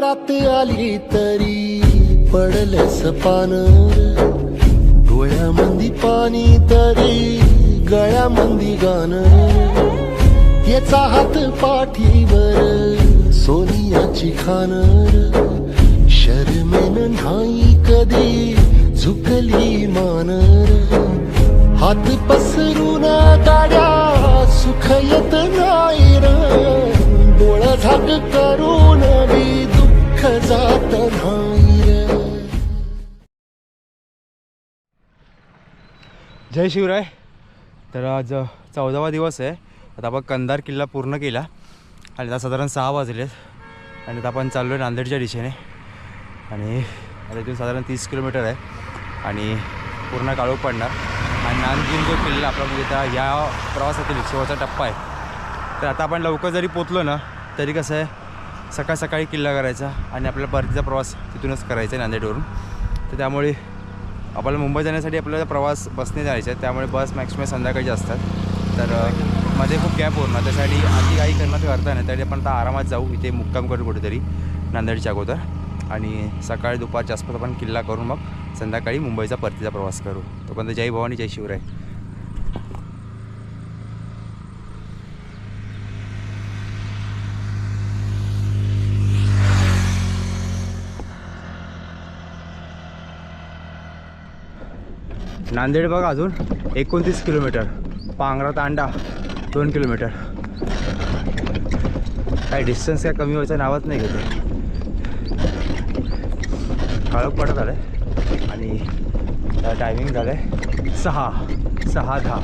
रात आली तरी पडलंस पान डोळ्यामंदी पाणी तरी गळ्यामंदी गाणं. याचा हात पाठीवर सोनियाची खानर शर्मेन नाही कधी झुकली मानर हात पसरून गाड्या सुख येत नाही र. डोळा झाक करून बी दुःख जात नाही जय शिवराय. तर आज चौदावा दिवस आहे. आता आपण कंधार किल्ला पूर्ण केला. आणि आता साधारण सहा वाजलेत आणि आता आपण चाललो आहे नांदेडच्या दिशेने. आणि आता इथून साधारण तीस किलोमीटर आहे. आणि पूर्ण काळू पडणार. आणि नांदगिरी जो किल्ला आपला म्हणजे त्या या प्रवासातील शेवटचा टप्पा आहे. तर आता आपण लवकर जरी पोचलो ना तरी कसं आहे सकाळ सकाळी किल्ला करायचा आणि आपल्याला परतीचा प्रवास तिथूनच करायचा आहे नांदेडवरून. तर त्यामुळे आपल्याला मुंबई जाण्यासाठी आपल्याला प्रवास बसने जायचा आहे. त्यामुळे बस मॅक्सिमम संध्याकाळची असतात. तर मध्ये खूप गॅप होणार त्यासाठी आधी काही करणं करता नाही. त्यासाठी आपण आता आरामात जाऊ. इथे मुक्काम करू कुठेतरी नांदेडच्या अगोदर. आणि सकाळी दुपारच्या आसपास आपण किल्ला करून मग संध्याकाळी मुंबईचा परतीचा प्रवास करू. तोपर्यंत जय भवानी जय शिवराय. नांदेड बघा अजून एकोणतीस किलोमीटर. पांगरा तांडा दोन किलोमीटर. काय डिस्टन्स काय कमी व्हायचं नावात नाही घेते काळोख पडत आलं आहे आणि टायमिंग झालं आहे सहा सहा दहा.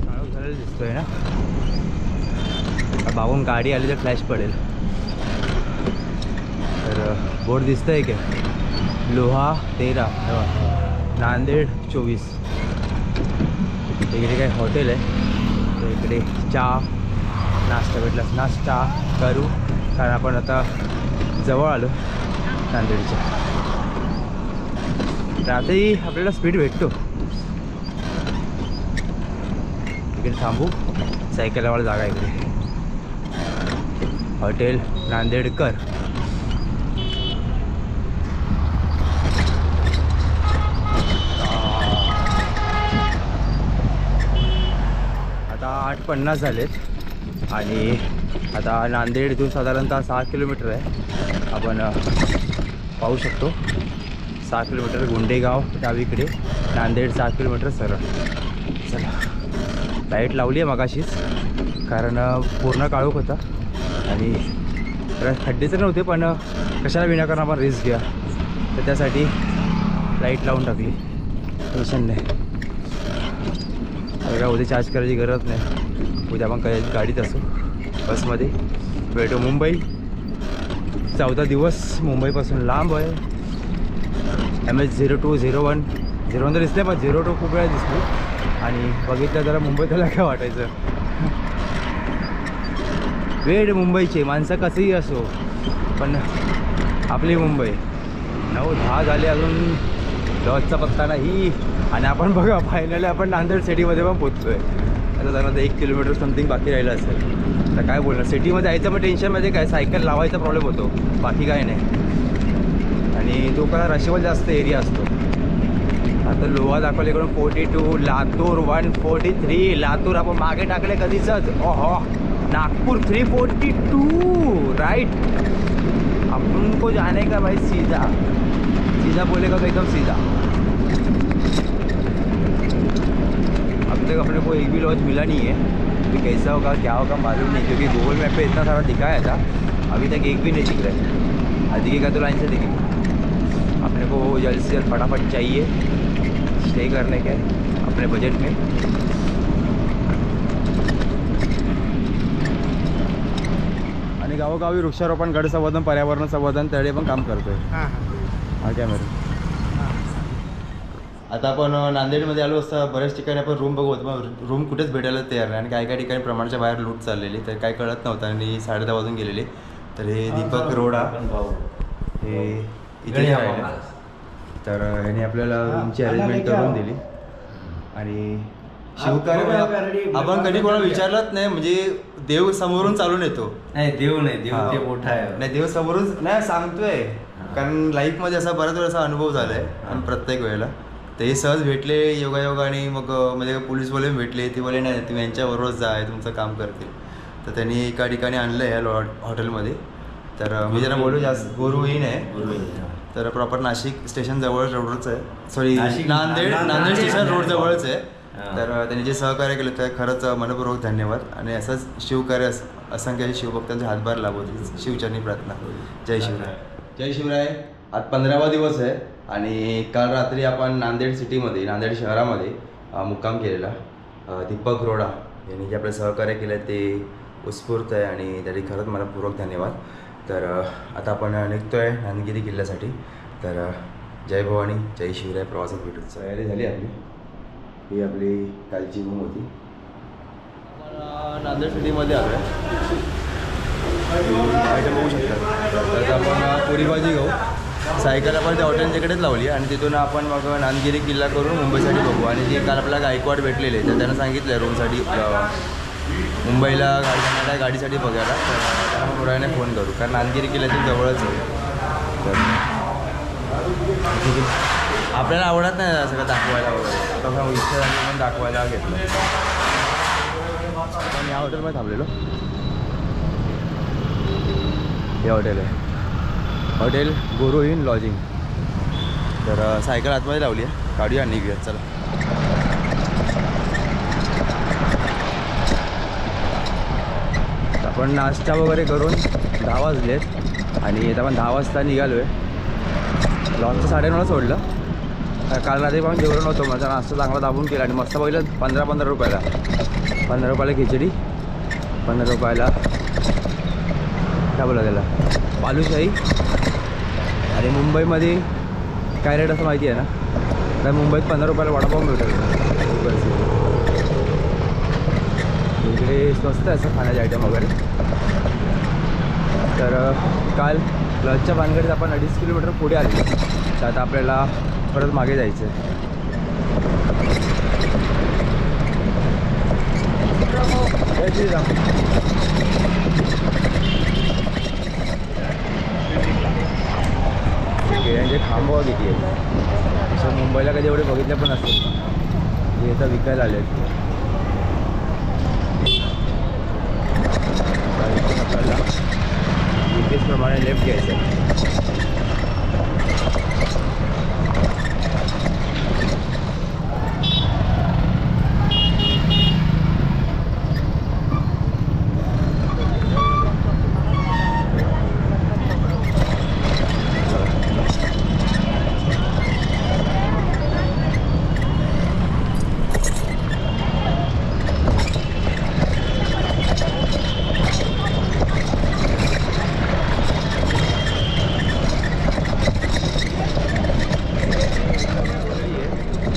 काळोख झालेलं दिसतोय ना? बाबून गाडी आली तर फ्लॅश पडेल. तर बोर्ड दिसतंय की? लोहा तेरा. नांदेड चोवीस. इकडे काय हॉटेल आहे. तर इकडे चहा नाश्ता भेटला. नाश्ता करू. कारण आपण आता जवळ आलो नांदेडच्या. तर आताही आपल्याला स्पीड भेटतो. इकडे थांबू. सायकलवाला जागा आहे इकडे. हॉटेल नांदेडकर आता आठ पन्नास झालेत. आणि आता नांदेड इथून साधारणतः सहा किलोमीटर आहे. आपण पाहू शकतो. सहा किलोमीटर गुंडेगाव डावीकडे नांदेड सहा किलोमीटर सरळ. चला लाइट लावली आहे मगाशीच कारण पूर्ण काळोख होता. आणि खड्डे तर नव्हते पण कशाला विनाकारण आपण रिस्क घ्या. तर त्यासाठी लाइट लावून टाकली. टेन्शन नाही. उद्या चार्ज करायची गरज नाही. उद्या आपण काय गाडीत असू. बसमध्ये. भेटू मुंबई. चौदा दिवस मुंबईपासून लांब आहे. M H zero two zero one zero one तर दिसले पण झिरो टू खूप वेळा दिसली आणि बघितलं जरा मुंबई त्याला काय वाटायचं. वेळ मुंबईची माणसं कसंही असो पण आपली मुंबई. नऊ दहा झाले अजून. लॉजचा पत्ता नाही. आणि आपण बघा फायनली आपण नांदेड सिटीमध्ये पण पोचतो आहे आता त्यांना तर एक किलोमीटर समथिंग बाकी राहिलं असेल तर काय बोलणार? सिटीमध्ये यायचं मग टेन्शनमध्ये म्हणजे काय? सायकल लावायचा प्रॉब्लेम होतो. बाकी काय नाही. आणि तो का रशिवल जास्त एरिया असतो. आता लोहा दाखवले इकडून forty two Latur one forty three Latur आपण मागे टाकले कधीच ओहो Nagpur three forty two right आपण को जाने का भाई? सीधा. सीधा बोलेगा का एकदम सीधा. तक अपने को एक भी लॉज मिला नहीं है। अभी कैसा होगा क्या होगा मालूम नहीं क्योंकि गूगल मैप पे इतना सारा दिखाया था अभी तक एक भी नहीं दिख रहा है। दिखेगा तो लाइन से दिखेगा। अपने को जल्द से जल्द फटाफट चाहिए स्टे करने के अपने बजट में। गावोगावी वृक्षारोपण गड संवर्धन पर्यावरण संवर्धन त्याकडे पण काम करतोय. हा कॅमेरा आता आपण नांदेडमध्ये आलो असता बऱ्याच ठिकाणी आपण रूम बघू पण रूम कुठेच भेटायला तयार नाही. आणि काही काही ठिकाणी प्रमाणाच्या बाहेर लूट चाललेली तर काही कळत नव्हतं आणि साडे दहा वाजून गेलेले. तर हे दीपक रोडा. हे इथे राहिले तर ह्याने आपल्याला रूमची अरेंजमेंट करून दिली. आणि शिवकार्य आपण कधी कोणाला विचारलंच नाही म्हणजे देव समोरून चालून येतो. नाही देव नाही. देव हा. ते मोठा आहे. नाही देव समोरून नाही सांगतोय. कारण लाईफमध्ये असा बऱ्याच वेळा असा अनुभव झालाय आणि प्रत्येक वेळेला. ते सहज भेटले योगा योगाने मग म्हणजे पोलीस बोले भेटले ते बोले नाही तुम्ही यांच्याबरोबरच जा तुमचं काम करतील. तर त्यांनी एका ठिकाणी आणलं या लॉ- हॉटेलमध्ये. तर मी त्यांना बोलू जास्त गुरु येईन आहे आहे. तर प्रॉपर नाशिक स्टेशन जवळ रोडच आहे. Sorry Nanded Nanded- station road जवळच आहे. हा. तर त्यांनी जे सहकार्य केलं त्या खरंच मनपूर्वक धन्यवाद. आणि असंच शिवकार्य अस- असंख्य शिवभक्तांचे हातभार लाभवतील. शिवचरणी प्रार्थना. जय शिवराय. जय शिवराय. आज पंधरावा दिवस आहे. आणि काल रात्री आपण नांदेड सिटीमध्ये नांदेड शहरामध्ये मुक्काम केलेला. अं, दीपक रोडा यांनी जे आपलं सहकार्य केलं ते उत्स्फूर्त आहे आणि त्यासाठी खरंच मनपूर्वक धन्यवाद. तर आता आपण निघतोय नांदगिरी किल्ल्यासाठी. तर जय भवानी जय शिवराय प्रवासात भेटू तयारी झाली आपली. ही आपली कालची रूम होती. नांदेड सिटीमध्ये आलो आहे बघू शकता. तर आपण पुरी भाजी घेऊ. सायकल आपण त्या हॉटेलच्याकडेच लावली आणि तिथून आपण मग नांदगिरी किल्ला करून मुंबईसाठी बघू. आणि ते काल आपल्याला गायकवाड भेटलेले तर त्यांना सांगितलं आहे रूमसाठी मुंबईला गाडी जाणाऱ्या गाडीसाठी बघायला. तर आपण थोड्या वेळाने फोन करू. कारण नांदगिरी किल्ल्यातून जवळच आहे. तर आपल्याला आवडत नाही सगळं दाखवायला वगैरे. तर आपण इच्छा झाली दाखवायला घेतलं. आपण या हॉटेलमध्ये थांबलेलो. हे हॉटेल आहे हॉटेल गुरु इन लॉजिंग. तर सायकल आतमध्ये लावली आहे. काढूया आणि निघूया चला. आपण नाश्ता वगैरे करून दहा वाजलेत आणि आता आपण दहा वाजता निघालो आहे लॉनचं साडेनऊला सोडलं. काल रात्री पण जेवण नव्हतो माझा नाश्ता चांगला दाबून केला आणि मस्त बघितलं पंधरा पंधरा रुपयाला. पंधरा रुपयाला खिचडी पंधरा रुपयाला काय बोला त्याला? बालूशाही आणि मुंबईमध्ये काय रेट असं माहिती आहे ना? तर मुंबईत पंधरा रुपयाला वडापाव मिळतो. इकडे स्वस्त आहे असं खाण्याचे आयटम वगैरे. तर काल लंचच्या भानगडीत आपण अडीच किलोमीटर पुढे आले. तर आता आपल्याला परत मागे जायचं आहे. जय श्रीराम. केळ्यांचे खांबवा किती आहेत असं मुंबईला कधी एवढे बघितले पण असतील ते आता विकायला आले आहेत प्रमाणे लेफ्ट घ्यायचं आहे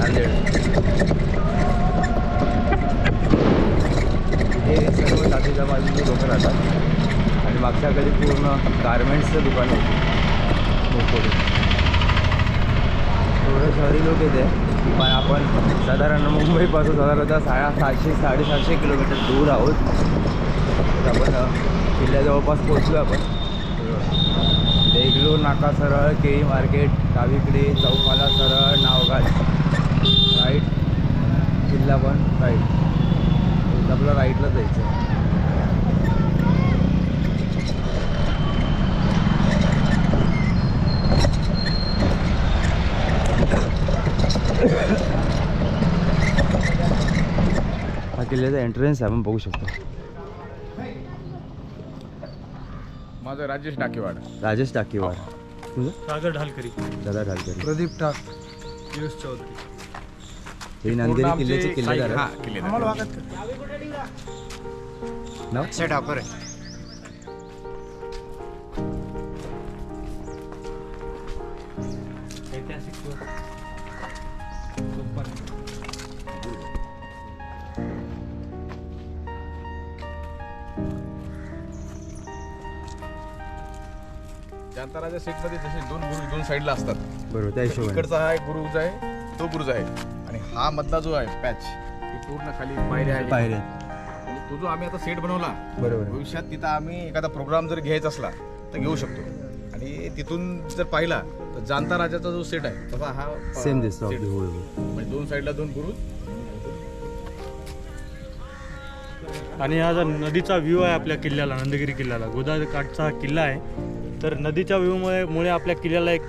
नांदेड हे सर्व जातीच्या बाजूचे लोक राहतात आणि मागच्या कधी पूर्ण गारमेंट्सचं दुकान होतं मोठं थोडं शहरी लोक येते पण आपण साधारण मुंबईपासून साधारणतः साडा सातशे साडेसातशे किलोमीटर दूर आहोत. तर आपण किल्ल्या जवळपास पोचलो आपण. देगलूर नाका सरळ केळी मार्केट डावीकडे चौकाला सरळ नावघाट राईट किल्ला पण राईट आपलं राईटला जायचं. हा किल्ल्याचा एंट्रन्स आहे आपण बघू शकतो माझं राजेश डाकेवाड राजेश टाकीवार तुझं? सागर ढालकरी. दादा ढालकरी. प्रदीप टाक पियुष चौधरी. हे नांदेडी किल्ल्याचे किल्लेदार हा आहे. किल्लेदार नाव? अक्षय ठाकर आहे. जांताराच्या सेटमध्ये जसे दोन गुरु दोन साईडला असतात. बरोबर त्या हिशोबाने. इकडचा हा एक गुरुज आहे तो गुरुज आहे. आणि हा मधला जो आहे पॅच हे पूर्ण खाली पायऱ्या आहेत. पायऱ्या आणि तो जो आम्ही आता सेट बनवला बरोबर. आहे. भविष्यात तिथं आम्ही एखादा प्रोग्राम जर घ्यायचा असला तर घेऊ शकतो. आणि तिथून जर पाहिला तर जाणता राजाचा जो सेट आहे तसा हा सेम दिसतो set. अगदी होय होय. म्हणजे दोन साईडला दोन बुरुज आणि हा जो नदीचा व्ह्यू आहे आपल्या किल्ल्याला नंदगिरी किल्ल्याला गोदाकाठचा हा किल्ला आहे. तर नदीच्या व्ह्यूमुळे मुळे आपल्या किल्ल्याला एक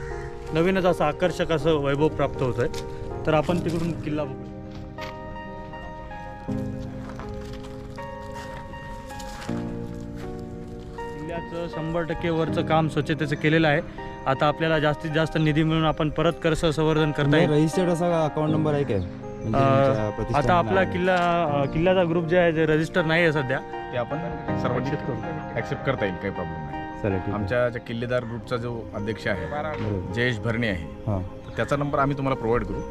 नवीनच असं आकर्षक असं वैभव प्राप्त होत आहे तर आपण तिकडून किल्ला बघू किल्ल्याचं शंभर टक्के वरचं काम स्वच्छतेचं केलेलं आहे. आता आपल्याला जास्तीत जास्त निधी मिळून आपण परत कर्ज संवर्धन करता येईल. रजिस्टर्ड असा अकाउंट नंबर आहे काय म्हणजे आता आपला. किल्ला किल्ल्याचा ग्रुप जे आहे ते रजिस्टर नाही आहे सध्या. ते आपण सर्वांनी ऍक्सेप्ट करता येईल काही प्रॉब्लेम नाही. चालेल. आमच्या ज्या किल्लेदार ग्रुपचा जो अध्यक्ष आहे. जयेश भरणे आहे हां. त्याचा नंबर आम्ही तुम्हाला प्रोव्हाइड करू.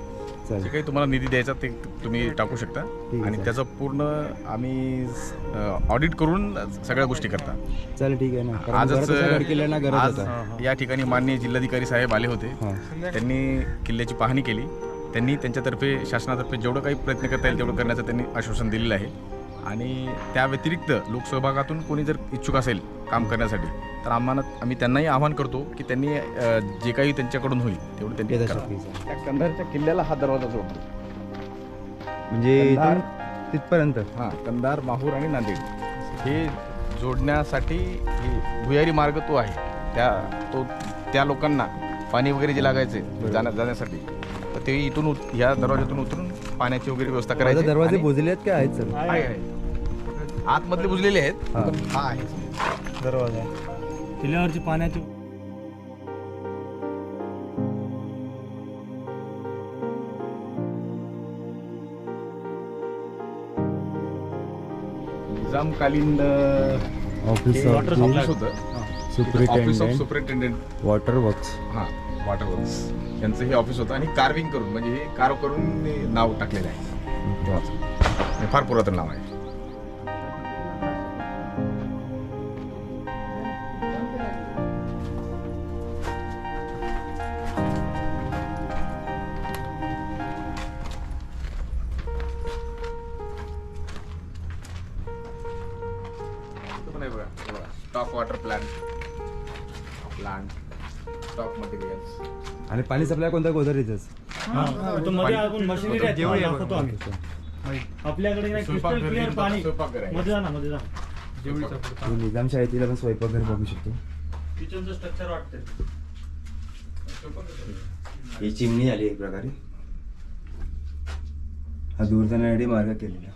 जे काही तुम्हाला निधी द्यायचा ते तुम्ही टाकू शकता. आणि. त्याचं पूर्ण आम्ही ऑडिट करून सगळ्या गोष्टी करता. चालेल ठीक आहे ना. आजच आज या ठिकाणी माननीय जिल्हाधिकारी साहेब आले होते. त्यांनी किल्ल्याची पाहणी केली. त्यांनी त्यांच्यातर्फे शासनातर्फे जेवढं काही प्रयत्न करता येईल तेवढं करण्याचं त्यांनी आश्वासन दिलेलं आहे. आणि त्या व्यतिरिक्त लोकसहभागातून कोणी जर इच्छुक असेल काम करण्यासाठी तर आम्हाला आम्ही त्यांनाही आवाहन करतो की त्यांनी जे काही त्यांच्याकडून होईल तेवढं त्यांनी. त्या कंधारच्या किल्ल्याला हा दरवाजा जोडतो. म्हणजे तिथपर्यंत? हां कंधार माहूर आणि नांदेड. हे जोडण्यासाठी हे भुयारी मार्ग तो आहे. त्या तो त्या लोकांना पाणी वगैरे जे लागायचे जाण्या जाण्यासाठी तर ते इथून उत- ह्या दरवाजातून उतरून पाण्याची वगैरे व्यवस्था करायची. दरवाजे आणि- बुजले आहेत का? आहेत सर. आहे आहे. आतमधले बुजलेले आहेत? हां. हा आहे दरवाजा. किल्ल्यावरची पाण्याची निजामकालीन office of superintendent superintendent water works हां. वॉटर वर्क्स यांचं हे ऑफिस होतं आणि कार्विंग करून म्हणजे हे कार्व करून नाव टाकलेलं आहे. हे फार पुरातन नाव आहे. Top water plant plant stock materials आणि पाणी सप्लाय कोणत्या गोदावरीचंच तो मध्ये आपण मशिनरी आहे जेवढी आहे दाखवतो आम्ही. आपल्याकडे नाही पाणी. स्वयंपाकघर आहे. मध्ये जा ना मध्ये जा. निजाम शाळेतील आपण स्वयंपाकघर बघू शकतो. किचनचं स्ट्रक्चर वाटते ही चिमणी आली एक प्रकारे. हा दूर जाण्यासाठी मार्ग केलेला.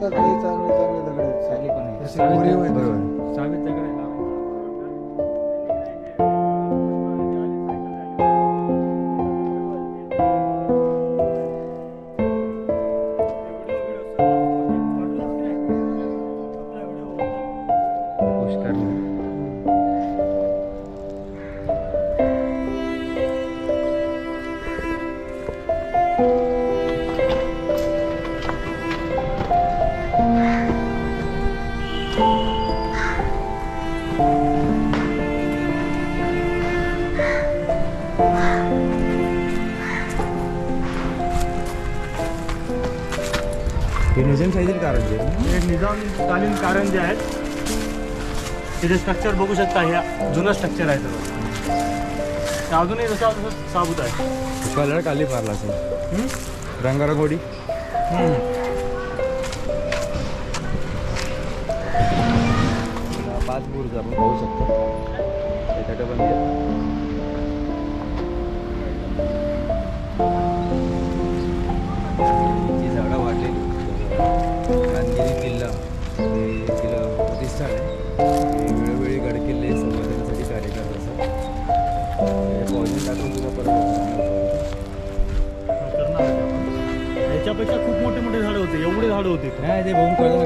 तर काही चांगले चांगले दगड आहेत. बरोबर हे निजाम शाहीतील कारण आहे. ना? हे निजामकालीन कारण जे आहेत तिथे स्ट्रक्चर बघू शकता हे जुनं स्ट्रक्चर आहे सर्व ते अजूनही जसं तसं साबूत आहे. कलर काली असेल. हम्म? रंगारंगोडी पाच बुर्ज आपण पाहू शकतो. त्याच्याकडे पण हे किल्ला प्रतिष्ठान आहे. हे वेळोवेळी गडकिल्ले संवर्धनासाठी कार्य करत असतात. टाकून परत. याच्यापेक्षा खूप मोठे मोठे झाडं होते. एवढे झाडं होते नाही ते बघून कळलं.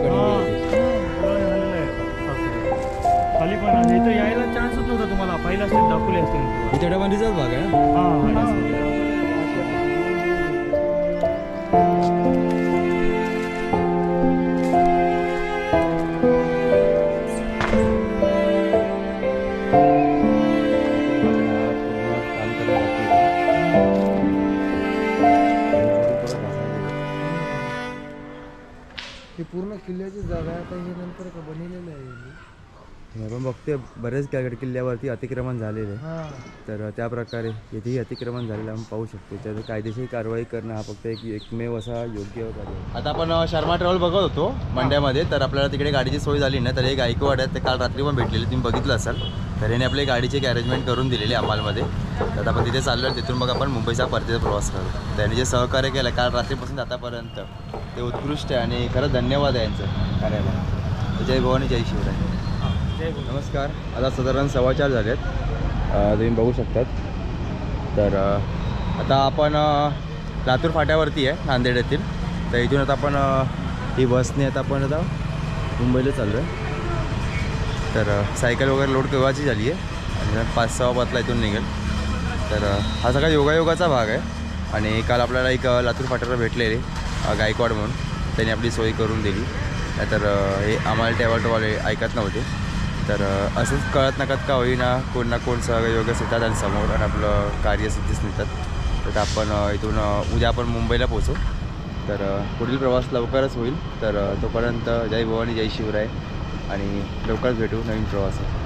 खाली पण आहे. इथं यायला चान्सच नव्हता तुम्हाला. पाहिलं असतील दाखवले असतील मी तुम्हाला. ही तेवढ्यामध्येचाच भाग आहे ना? ही. आपण बघतोय बरेच गड किल्ल्यावरती अतिक्रमण झालेलं. आहे हा. तर त्या प्रकारे येथेही अतिक्रमण झालेलं आपण पाहू शकतो. त्याचं कायदेशीर कारवाई करणं हा फक्त एक एकमेव असा योग्य कार्य आहे. आता आपण अ, शर्मा ट्रॅव्हल बघत होतो मंड्यामध्ये. तर आपल्याला तिकडे गाडीची सोय झाली ना तर एक गायकवाड आहे ते काल रात्री पण भेटलेले. तुम्ही बघितलं असाल. तर याने आपली गाडीची एक अरेंजमेंट करून दिलेली अमालमध्ये तर आता आपण तिथे चाललो तिथून मग आपण मुंबईचा परतीचा प्रवास करू. त्याने जे सहकार्य केलं काल रात्रीपासून आतापर्यंत. ते उत्कृष्ट आहे आणि खरंच धन्यवाद आहे यांचं कार्याला. जय भवानी जय शिवराय. नमस्कार. आता साधारण सव्वा चार झाले आहेत तुम्ही बघू शकतात. तर आता आपण लातूर फाट्यावरती आहे नांदेड येथील. तर इथून आता आपण ही बसने आता आपण आता मुंबईला चाललो आहे तर सायकल वगैरे लोड केव्हाची झाली आहे? आणि पाच सहा पाचला इथून निघेल. तर हा सगळा योगायोगाचा भाग आहे. आणि काल आपल्याला एक लातूर फाट्यावर भेटलेले गायकवाड म्हणून. त्यांनी आपली सोय करून दिली. नाहीतर हे आम्हाला टॅवटवाले ऐकत नव्हते. तर असंच कळत नकात का होईना कोण ना कोण सहयोगच येतात आणि समोर आणि आपलं कार्यसिद्धीच नेतात तर आपण इथून उद्या आपण मुंबईला पोचू तर पुढील प्रवास लवकरच होईल. तर तोपर्यंत जय भवानी जय शिवराय. आणि लवकरच भेटू नवीन प्रवासात.